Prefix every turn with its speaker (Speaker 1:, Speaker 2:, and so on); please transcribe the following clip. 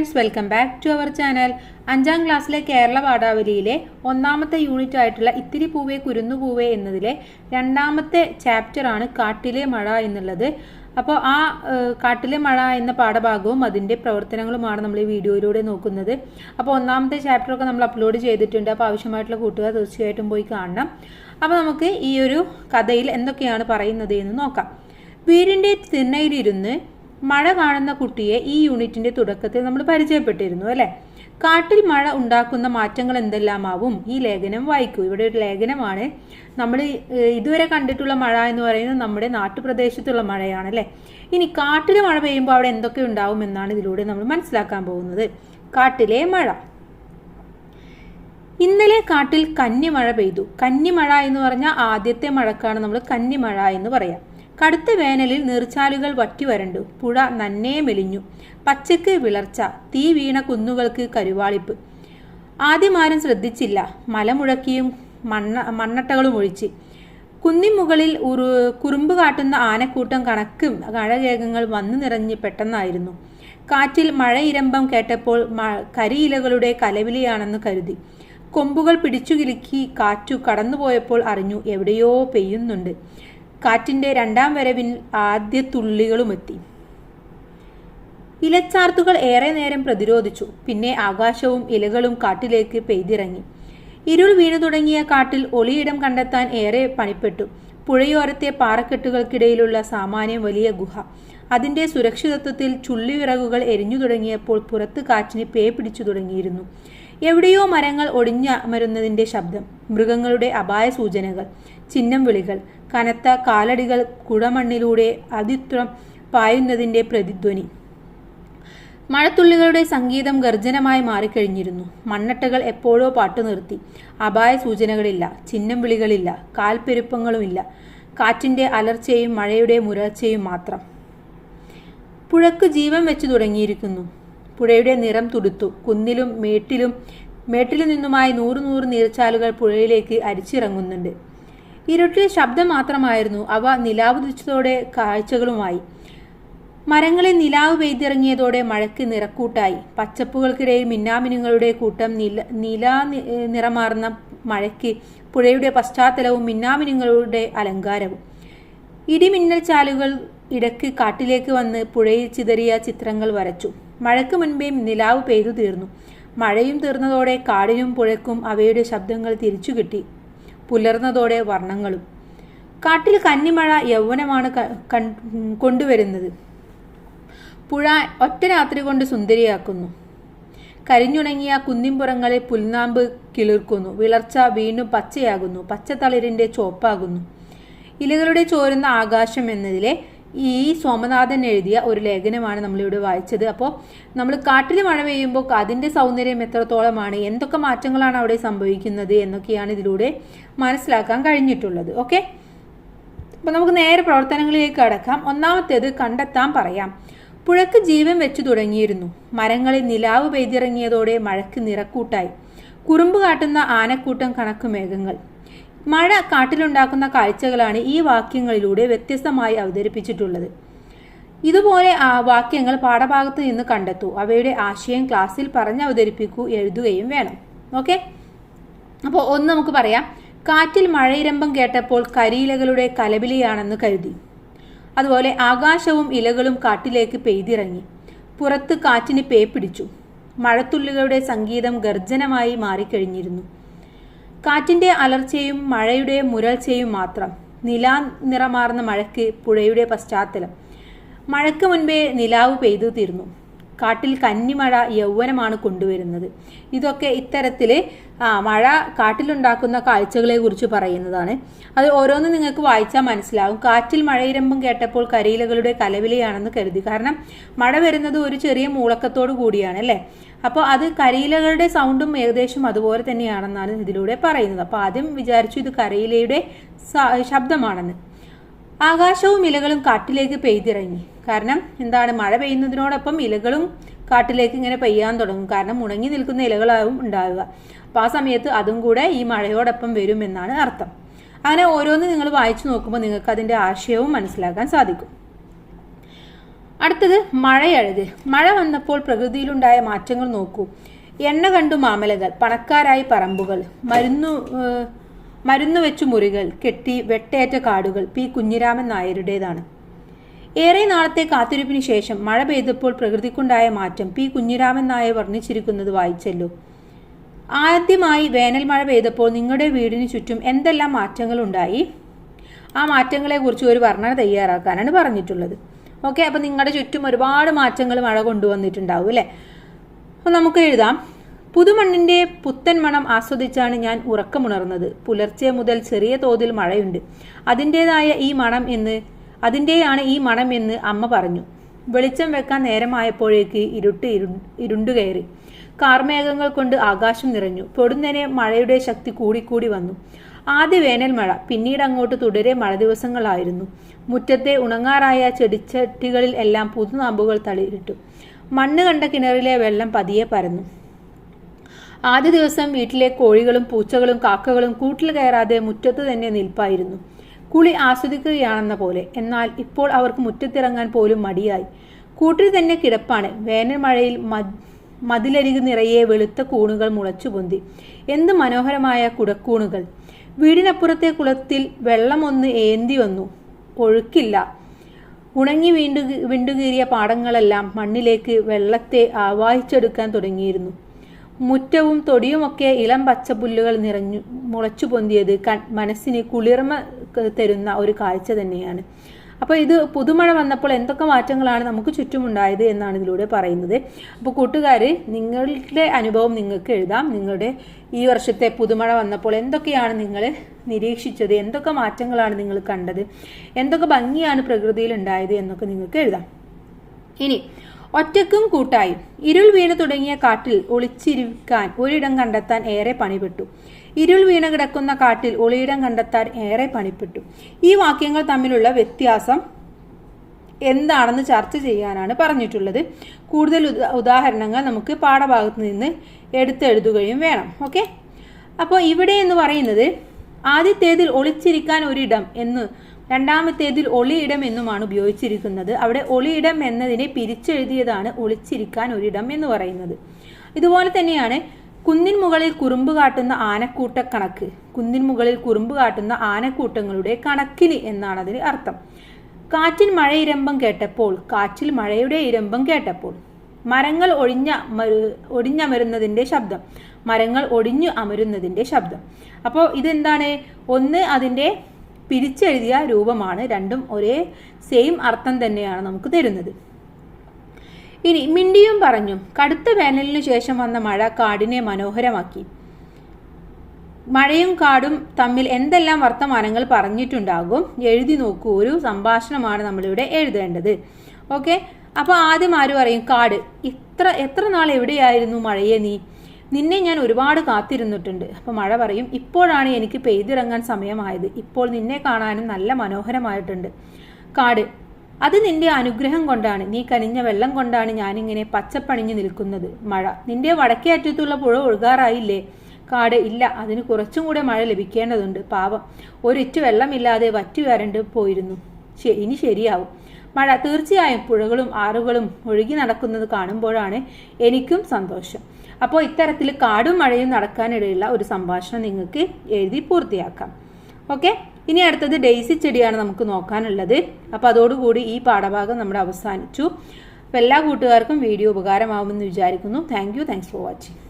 Speaker 1: Friends welcome back to our channel. അഞ്ചാം ക്ലാസ്സിലെ കേരള പാഠാവലിയിലെ ഒന്നാമത്തെ യൂണിറ്റ് ആയിട്ടുള്ള ഇത്തിരി പൂവേ കുരുന്നു പൂവേ എന്നതിലെ രണ്ടാമത്തെ ചാപ്റ്ററാണ് കാട്ടിലെ മഴ എന്നുള്ളത്. അപ്പോൾ ആ കാട്ടിലെ മഴ എന്ന പാഠഭാഗവും അതിന്റെ പ്രവർത്തനങ്ങളുമാണ് നമ്മൾ ഈ വീഡിയോയിലൂടെ നോക്കുന്നത്. അപ്പോൾ ഒന്നാമത്തെ ചാപ്റ്ററൊക്കെ നമ്മൾ അപ്ലോഡ് ചെയ്തിട്ടുണ്ട്. അപ്പോൾ ആവശ്യമായിട്ടുള്ള കൂട്ടുകാർ തീർച്ചയായിട്ടും പോയി കാണണം. അപ്പോൾ നമുക്ക് ഈ ഒരു കഥയിൽ എന്തൊക്കെയാണ് പറയുന്നത് എന്ന് നോക്കാം. വീടിന്റെ തിണ്ണയിലിരുന്ന് മഴ കാണുന്ന കുട്ടിയെ ഈ യൂണിറ്റിന്റെ തുടക്കത്തിൽ നമ്മൾ പരിചയപ്പെട്ടിരുന്നു അല്ലെ? കാട്ടിൽ മഴ ഉണ്ടാക്കുന്ന മാറ്റങ്ങൾ എന്തെല്ലാമാവും? ഈ ലേഖനം വായിക്കൂ. ഇവിടെ ഒരു ലേഖനമാണ്. നമ്മൾ ഇതുവരെ കണ്ടിട്ടുള്ള മഴ എന്ന് പറയുന്നത് നമ്മുടെ നാട്ടുപ്രദേശത്തുള്ള മഴയാണ് അല്ലെ? ഇനി കാട്ടിൽ മഴ പെയ്യുമ്പോൾ അവിടെ എന്തൊക്കെ ഉണ്ടാവും എന്നാണ് ഇതിലൂടെ നമ്മൾ മനസ്സിലാക്കാൻ പോകുന്നത്. കാട്ടിലെ മഴ. ഇന്നലെ കാട്ടിൽ കന്നിമഴ പെയ്തു. കന്നിമഴ എന്ന് പറഞ്ഞാൽ ആദ്യത്തെ മഴക്കാണ് നമ്മൾ കന്നിമഴ എന്ന് പറയാം. കടുത്ത വേനലിൽ നീർച്ചാലുകൾ വറ്റി വരണ്ടു. പുഴ നന്നേ മെലിഞ്ഞു. പച്ചക്ക് വിളർച്ച. തീ വീണ കുന്നുകൾക്ക് കരുവാളിപ്പ്. ആദ്യമാരും ശ്രദ്ധിച്ചില്ല. മലമുഴക്കിയും മണ്ണ മണ്ണട്ടകളും ഒഴിച്ച്. കുന്നിമുകളിൽ ഉറു കുറുമ്പ് കാട്ടുന്ന ആനക്കൂട്ടം കണക്കും കഴകേകങ്ങൾ വന്നു നിറഞ്ഞ് പെട്ടെന്നായിരുന്നു. കാറ്റിൽ മഴയിരമ്പം കേട്ടപ്പോൾ കരിയിലകളുടെ കലവിലിയാണെന്ന് കരുതി. കൊമ്പുകൾ പിടിച്ചു കിലുക്കി കാറ്റു കടന്നുപോയപ്പോൾ അറിഞ്ഞു എവിടെയോ പെയ്യുന്നുണ്ട്. കാറ്റിന്റെ രണ്ടാം വരവിൽ ആദ്യ തുള്ളികളുമെത്തി. ഇലച്ചാർത്തുകൾ ഏറെ നേരം പ്രതിരോധിച്ചു. പിന്നെ ആകാശവും ഇലകളും കാട്ടിലേക്ക് പെയ്തിറങ്ങി. ഇരുൾ വീണു തുടങ്ങിയ കാട്ടിൽ ഒളിയിടം കണ്ടെത്താൻ ഏറെ പണിപ്പെട്ടു. പുഴയോരത്തെ പാറക്കെട്ടുകൾക്കിടയിലുള്ള സാമാന്യം വലിയ ഗുഹ. അതിന്റെ സുരക്ഷിതത്വത്തിൽ ചുള്ളിവിറകുകൾ എരിഞ്ഞു തുടങ്ങിയപ്പോൾ പുറത്ത് കാറ്റിന് പേ പിടിച്ചു തുടങ്ങിയിരുന്നു. എവിടെയോ മരങ്ങൾ ഒടിഞ്ഞമരുന്നതിന്റെ ശബ്ദം മൃഗങ്ങളുടെ അപായ സൂചനകൾ ചിഹ്നം വിളികൾ കനത്ത കാലടികൾ കുടമണ്ണിലൂടെ അതിത്രം പായുന്നതിന്റെ പ്രതിധ്വനി. മഴത്തുള്ളികളുടെ സംഗീതം ഗർജനമായി മാറിക്കഴിഞ്ഞിരുന്നു. മണ്ണട്ടകൾ എപ്പോഴോ പാട്ടു നിർത്തി. അപായ സൂചനകളില്ല ചിഹ്നം വിളികളില്ല കാൽപ്പെരുപ്പങ്ങളുമില്ല. കാറ്റിന്റെ അലർച്ചയും മഴയുടെ മുരൾച്ചയും മാത്രം. പുഴക്ക് ജീവൻ വെച്ചു തുടങ്ങിയിരിക്കുന്നു. പുഴയുടെ നിറം തുടുത്തു. കുന്നിലും മേട്ടിലും മേട്ടിൽ നിന്നുമായി നൂറ് നൂറ് നീർച്ചാലുകൾ പുഴയിലേക്ക് അരിച്ചിറങ്ങുന്നുണ്ട്. ഇരുട്ടിൽ ശബ്ദം മാത്രമായിരുന്നു. അവ നിലാവുദിച്ചതോടെ കാഴ്ചകളുമായി. മരങ്ങളിൽ നിലാവ് പെയ്തിറങ്ങിയതോടെ മഴയ്ക്ക് നിറക്കൂട്ടായി. പച്ചപ്പുകൾക്കിടയിൽ മിന്നാമിനുങ്ങളുടെ കൂട്ടം നില നിലാ നിറമാർന്ന മഴയ്ക്ക് പുഴയുടെ പശ്ചാത്തലവും മിന്നാമിനുങ്ങളുടെ അലങ്കാരവും. ഇടിമിന്നൽ ചാലുകൾ ഇടയ്ക്ക് കാട്ടിലേക്ക് വന്ന് പുഴയിൽ ചിതറിയ ചിത്രങ്ങൾ വരച്ചു. മഴയ്ക്ക് മുൻപേ നിലാവ് പെയ്തു തീർന്നു. മഴയും തീർന്നതോടെ കാടിനും പുഴക്കും അവയുടെ ശബ്ദങ്ങൾ തിരിച്ചു കിട്ടി. പുലർന്നതോടെ വർണങ്ങളും. കാട്ടിൽ കന്നിമഴ യൗവനമാണ് കൊണ്ടുവരുന്നത്. പുഴ ഒറ്റ രാത്രി കൊണ്ട് സുന്ദരിയാക്കുന്നു. കരിഞ്ഞുണങ്ങിയ കുന്നിൻപുറങ്ങളെ പുൽനാമ്പ് കിളിർക്കുന്നു. വിളർച്ച വീണ്ടും പച്ചയാകുന്നു. പച്ചത്തളിരിന്റെ ചോപ്പാകുന്നു. ഇലകളുടെ ചോരുന്ന ആകാശം എന്നതിലെ ഈ സോമനാഥൻ എഴുതിയ ഒരു ലേഖനമാണ് നമ്മളിവിടെ വായിച്ചത്. അപ്പോൾ നമ്മൾ കാട്ടിൽ മഴ പെയ്യുമ്പോൾ അതിന്റെ സൗന്ദര്യം എത്രത്തോളമാണ് എന്തൊക്കെ മാറ്റങ്ങളാണ് അവിടെ സംഭവിക്കുന്നത് എന്നൊക്കെയാണ് ഇതിലൂടെ മനസ്സിലാക്കാൻ കഴിഞ്ഞിട്ടുള്ളത്. ഓക്കെ? അപ്പോൾ നമുക്ക് നേരെ പ്രവർത്തനങ്ങളിലേക്ക് കടക്കാം. ഒന്നാമത്തേത് കണ്ടെത്താൻ പറയാം. പുഴക്ക് ജീവൻ വെച്ചു തുടങ്ങിയിരുന്നു. മരങ്ങളിൽ നിലാവ് പെയ്തിറങ്ങിയതോടെ മഴയ്ക്ക് നിറക്കൂട്ടായി. കുറുമ്പ് കാട്ടുന്ന ആനക്കൂട്ടം കണക്ക് മേഘങ്ങൾ മഴ കാട്ടിലുണ്ടാക്കുന്ന കാഴ്ചകളാണ് ഈ വാക്യങ്ങളിലൂടെ വ്യത്യസ്തമായി അവതരിപ്പിച്ചിട്ടുള്ളത്. ഇതുപോലെ ആ വാക്യങ്ങൾ പാഠഭാഗത്ത് നിന്ന് കണ്ടെത്തൂ. അവയുടെ ആശയം ക്ലാസ്സിൽ പറഞ്ഞ് അവതരിപ്പിക്കൂ എഴുതുകയും വേണം. ഓക്കെ? അപ്പോൾ ഒന്ന് നമുക്ക് പറയാം. കാറ്റിൽ മഴയിരമ്പം കേട്ടപ്പോൾ കരിയിലകളുടെ കലബിലിയാണെന്ന് കരുതി. അതുപോലെ ആകാശവും ഇലകളും കാട്ടിലേക്ക് പെയ്തിറങ്ങി. പുറത്ത് കാറ്റിന് പേ പിടിച്ചു. മഴത്തുള്ളികളുടെ സംഗീതം ഗർജനമായി മാറിക്കഴിഞ്ഞിരുന്നു. കാറ്റിന്റെ അലർച്ചയും മഴയുടെ മുരൾച്ചയും മാത്രം. നിലാ നിറമാർന്ന മഴയ്ക്ക് പുഴയുടെ പശ്ചാത്തലം. മഴയ്ക്ക് മുൻപേ നിലാവ് പെയ്തു തീർന്നു. കാട്ടിൽ കന്നിമഴ യൗവനമാണ് കൊണ്ടുവരുന്നത്. ഇതൊക്കെ ഇത്തരത്തിൽ മഴ കാട്ടിലുണ്ടാക്കുന്ന കാഴ്ചകളെ കുറിച്ച് പറയുന്നതാണ്. അത് ഓരോന്ന് നിങ്ങൾക്ക് വായിച്ചാൽ മനസ്സിലാവും. കാറ്റിൽ മഴയിരമ്പം കേട്ടപ്പോൾ കരിയിലകളുടെ കലവിലയാണെന്ന് കരുതി. കാരണം മഴ വരുന്നത് ഒരു ചെറിയ മൂളക്കത്തോടു കൂടിയാണ് അല്ലേ? അപ്പോൾ അത് കരയിലകളുടെ സൗണ്ടും ഏകദേശം അതുപോലെ തന്നെയാണെന്നാണ് ഇതിലൂടെ പറയുന്നത്. അപ്പോൾ ആദ്യം വിചാരിച്ചു ഇത് കരയിലയുടെ ശബ്ദമാണെന്ന്. ആകാശവും ഇലകളും കാട്ടിലേക്ക് പെയ്തിറങ്ങി. കാരണം എന്താണ്? മഴ പെയ്യുന്നതിനോടൊപ്പം ഇലകളും കാട്ടിലേക്ക് ഇങ്ങനെ പെയ്യാൻ തുടങ്ങും. കാരണം ഉണങ്ങി നിൽക്കുന്ന ഇലകളാവും ഉണ്ടാവുക. അപ്പോൾ ആ സമയത്ത് അതും കൂടെ ഈ മഴയോടൊപ്പം വരും എന്നാണ് അർത്ഥം. അങ്ങനെ ഓരോന്ന് നിങ്ങൾ വായിച്ചു നോക്കുമ്പോൾ നിങ്ങൾക്ക് അതിന്റെ ആശയവും മനസ്സിലാക്കാൻ സാധിക്കും. അടുത്തത് മഴയഴുത് മഴ വന്നപ്പോൾ പ്രകൃതിയിലുണ്ടായ മാറ്റങ്ങൾ നോക്കൂ. എണ്ണ കണ്ടു മാമലകൾ പണക്കാരായി പറമ്പുകൾ മരുന്നു മരുന്നു വെച്ചു മുറികൾ കെട്ടി വെട്ടേറ്റ കാടുകൾ പി കുഞ്ഞിരാമൻ നായരുടേതാണ്. ഏറെ നാളത്തെ കാത്തിരിപ്പിന് ശേഷം മഴ പെയ്തപ്പോൾ പ്രകൃതിക്കുണ്ടായ മാറ്റം പി കുഞ്ഞിരാമൻ നായർ വർണിച്ചിരിക്കുന്നത് വായിച്ചല്ലോ. ആദ്യമായി വേനൽ മഴ പെയ്തപ്പോൾ നിങ്ങളുടെ വീടിന് ചുറ്റും എന്തെല്ലാം മാറ്റങ്ങൾ ഉണ്ടായി ആ മാറ്റങ്ങളെക്കുറിച്ച് ഒരു വർണന തയ്യാറാക്കാനാണ് പറഞ്ഞിട്ടുള്ളത്. ഓക്കെ അപ്പം നിങ്ങളുടെ ചുറ്റും ഒരുപാട് മാറ്റങ്ങൾ മഴ കൊണ്ടുവന്നിട്ടുണ്ടാവും അല്ലേ? അപ്പോൾ നമുക്ക് എഴുതാം. പുതുമണ്ണിന്റെ പുത്തൻ മണം ആസ്വദിച്ചാണ് ഞാൻ ഉറക്കമുണർന്നത്. പുലർച്ചെ മുതൽ ചെറിയ തോതിൽ മഴയുണ്ട്. അതിന്റേതായ ഈ മണം എന്ന് അതിന്റെയാണ് ഈ മണം എന്ന് അമ്മ പറഞ്ഞു. വെളിച്ചം വെക്കാൻ നേരമായപ്പോഴേക്ക് ഇരുട്ട് ഇരു ഇരുണ്ടുകയറി. കാർമേഘങ്ങൾ കൊണ്ട് ആകാശം നിറഞ്ഞു. പൊടുന്നനെ മഴയുടെ ശക്തി കൂടിക്കൂടി വന്നു. ആദ്യ വേനൽ മഴ പിന്നീട് അങ്ങോട്ട് തുടരെ മഴ ദിവസങ്ങളായിരുന്നു. മുറ്റത്തെ ഉണങ്ങാറായ ചെടിച്ചട്ടികളിൽ എല്ലാം പുതുനാമ്പുകൾ തളിയിട്ടു മണ്ണ് കണ്ട കിണറിലെ വെള്ളം പതിയെ പരന്നു. ആദ്യ ദിവസം വീട്ടിലെ കോഴികളും പൂച്ചകളും കാക്കകളും കൂട്ടിൽ കയറാതെ മുറ്റത്ത് തന്നെ നിൽപ്പായിരുന്നു. കുളി ആസ്വദിക്കുകയാണെന്ന പോലെ എന്നാൽ ഇപ്പോൾ അവർക്ക് മുറ്റത്തിറങ്ങാൻ പോലും മടിയായി. കൂട്ടിൽ തന്നെ കിടപ്പാണ്. വേനൽ മഴയിൽ മതിലരികു നിറയെ വെളുത്ത കൂണുകൾ മുളച്ചു പൊന്തി എന്ത് മനോഹരമായ കുടക്കൂണുകൾ. വീടിനപ്പുറത്തെ കുളത്തിൽ വെള്ളമൊന്ന് ഏന്തി വന്നു. ഒഴുക്കില്ല ഉണങ്ങി വീണ്ടു വിണ്ടുകീറിയ പാടങ്ങളെല്ലാം മണ്ണിലേക്ക് വെള്ളത്തെ ആവാഹിച്ചെടുക്കാൻ തുടങ്ങിയിരുന്നു. മുറ്റവും തൊടിയുമൊക്കെ ഇളം പച്ചപ്പുല്ലുകൾ നിറഞ്ഞു മുളച്ചു പൊന്തിയത് മനസ്സിന് കുളിർമ തരുന്ന ഒരു കാഴ്ച തന്നെയാണ്. അപ്പോൾ ഇത് പുതുമഴ വന്നപ്പോൾ എന്തൊക്കെ മാറ്റങ്ങളാണ് നമുക്ക് ചുറ്റുമുണ്ടായത് എന്നാണ് ഇതിലൂടെ പറയുന്നത്. അപ്പോൾ കൂട്ടുകാർ നിങ്ങളുടെ അനുഭവം നിങ്ങൾക്ക് എഴുതാം. നിങ്ങളുടെ ഈ വർഷത്തെ പുതുമഴ വന്നപ്പോൾ എന്തൊക്കെയാണ് നിങ്ങൾ നിരീക്ഷിച്ചത്? എന്തൊക്കെ മാറ്റങ്ങളാണ് നിങ്ങൾ കണ്ടത്? എന്തൊക്കെ ഭംഗിയാണ് പ്രകൃതിയിൽ ഉണ്ടായത് എന്നൊക്കെ നിങ്ങൾക്ക് എഴുതാം. ഇനി ഒറ്റക്കും കൂട്ടായും. ഇരുൾ വീണ് തുടങ്ങിയ കാട്ടിൽ ഒളിച്ചിരിക്കാൻ ഒരിടം കണ്ടെത്താൻ ഏറെ പണിപ്പെട്ടു. ഇരുൾ വീണ് കിടക്കുന്ന കാട്ടിൽ ഒളിയിടം കണ്ടെത്താൻ ഏറെ പണിപ്പെട്ടു. ഈ വാക്യങ്ങൾ തമ്മിലുള്ള വ്യത്യാസം എന്താണെന്ന് ചർച്ച ചെയ്യാനാണ് പറഞ്ഞിട്ടുള്ളത്. കൂടുതൽ ഉദാഹരണങ്ങൾ നമുക്ക് പാഠഭാഗത്ത് നിന്ന് എടുത്തെഴുതുകയും വേണം. ഓക്കെ? അപ്പോൾ ഇവിടെ എന്ന് പറയുന്നത് ആദ്യത്തേതിൽ ഒളിച്ചിരിക്കാൻ ഒരിടം എന്ന് രണ്ടാമത്തേതിൽ ഒളിയിടം എന്നുമാണ് ഉപയോഗിച്ചിരിക്കുന്നത്. അവിടെ ഒളിയിടം എന്നതിനെ പിരിച്ചെഴുതിയതാണ് ഒളിച്ചിരിക്കാൻ ഒരിടം എന്ന് പറയുന്നത്. ഇതുപോലെ തന്നെയാണ് കുന്നിൻ മുകളിൽ കുറുമ്പ് കാട്ടുന്ന ആനക്കൂട്ട കണക്ക് കുന്നിൻ മുകളിൽ കുറുമ്പ് കാട്ടുന്ന ആനക്കൂട്ടങ്ങളുടെ കണക്കിന് എന്നാണ് അതിന് അർത്ഥം. കാറ്റിൽ മഴ ഇരമ്പം കേട്ടപ്പോൾ കാറ്റിൽ മഴയുടെ ഇരമ്പം കേട്ടപ്പോൾ. മരങ്ങൾ ഒഴിഞ്ഞ മരു- ഒടിഞ്ഞമരുന്നതിന്റെ ശബ്ദം. മരങ്ങൾ ഒടിഞ്ഞു അമരുന്നതിന്റെ ശബ്ദം. അപ്പോൾ ഇതെന്താണ്? ഒന്ന് അതിന്റെ പിരിച്ചെഴുതിയ രൂപമാണ് രണ്ടും ഒരേ സെയിം അർത്ഥം തന്നെയാണ് നമുക്ക് തരുന്നത്. ഇനി മിണ്ടിയും പറഞ്ഞു കടുത്ത വേനലിനു ശേഷം വന്ന മഴ കാടിനെ മനോഹരമാക്കി. മഴയും കാടും തമ്മിൽ എന്തെല്ലാം വർത്തമാനങ്ങൾ പറഞ്ഞിട്ടുണ്ടാകും എഴുതി നോക്കൂ. ഒരു സംഭാഷണമാണ് നമ്മളിവിടെ എഴുതേണ്ടത്. ഓക്കെ അപ്പോൾ ആദ്യം ആര് പറയും? കാട്. ഇത്ര എത്ര നാൾ എവിടെയായിരുന്നു മഴയെ നീ? നിന്നെ ഞാൻ ഒരുപാട് കാത്തിരുന്നിട്ടുണ്ട്. അപ്പോൾ മഴ പറയും ഇപ്പോഴാണ് എനിക്ക് പെയ്തിറങ്ങാൻ സമയമായത്. ഇപ്പോൾ നിന്നെ കാണാനും നല്ല മനോഹരമായിട്ടുണ്ട്. കാട് അത് നിന്റെ അനുഗ്രഹം കൊണ്ടാണ്. നീ കനിഞ്ഞ വെള്ളം കൊണ്ടാണ് ഞാനിങ്ങനെ പച്ചപ്പണിഞ്ഞു നിൽക്കുന്നത്. മഴ നിന്റെ വടക്കേ അറ്റത്തുള്ള പുഴ ഒഴുകാറായില്ലേ? കാട് ഇല്ല അതിന് കുറച്ചും കൂടെ മഴ ലഭിക്കേണ്ടതുണ്ട്. പാവം ഒരിറ്റു വെള്ളമില്ലാതെ വറ്റി വരണ്ട് പോയിരുന്നു ഇനി ശരിയാവും. മഴ തീർച്ചയായും പുഴകളും ആറുകളും ഒഴുകി നടക്കുന്നത് കാണുമ്പോഴാണ് എനിക്കും സന്തോഷം. അപ്പോൾ ഇത്തരത്തിൽ കാടും മഴയും നടക്കാനിടയുള്ള ഒരു സംഭാഷണം നിങ്ങൾക്ക് എഴുതി പൂർത്തിയാക്കാം. ഓക്കെ? ഇനി അടുത്തത് ഡെയ്സി ചെടിയാണ് നമുക്ക് നോക്കാനുള്ളത്. അപ്പോൾ അതോടുകൂടി ഈ പാഠഭാഗം നമ്മുടെ അവസാനിച്ചു. അപ്പോൾ എല്ലാ കൂട്ടുകാർക്കും വീഡിയോ ഉപകാരമാവുമെന്ന് വിചാരിക്കുന്നു. Thank you. Thanks for watching.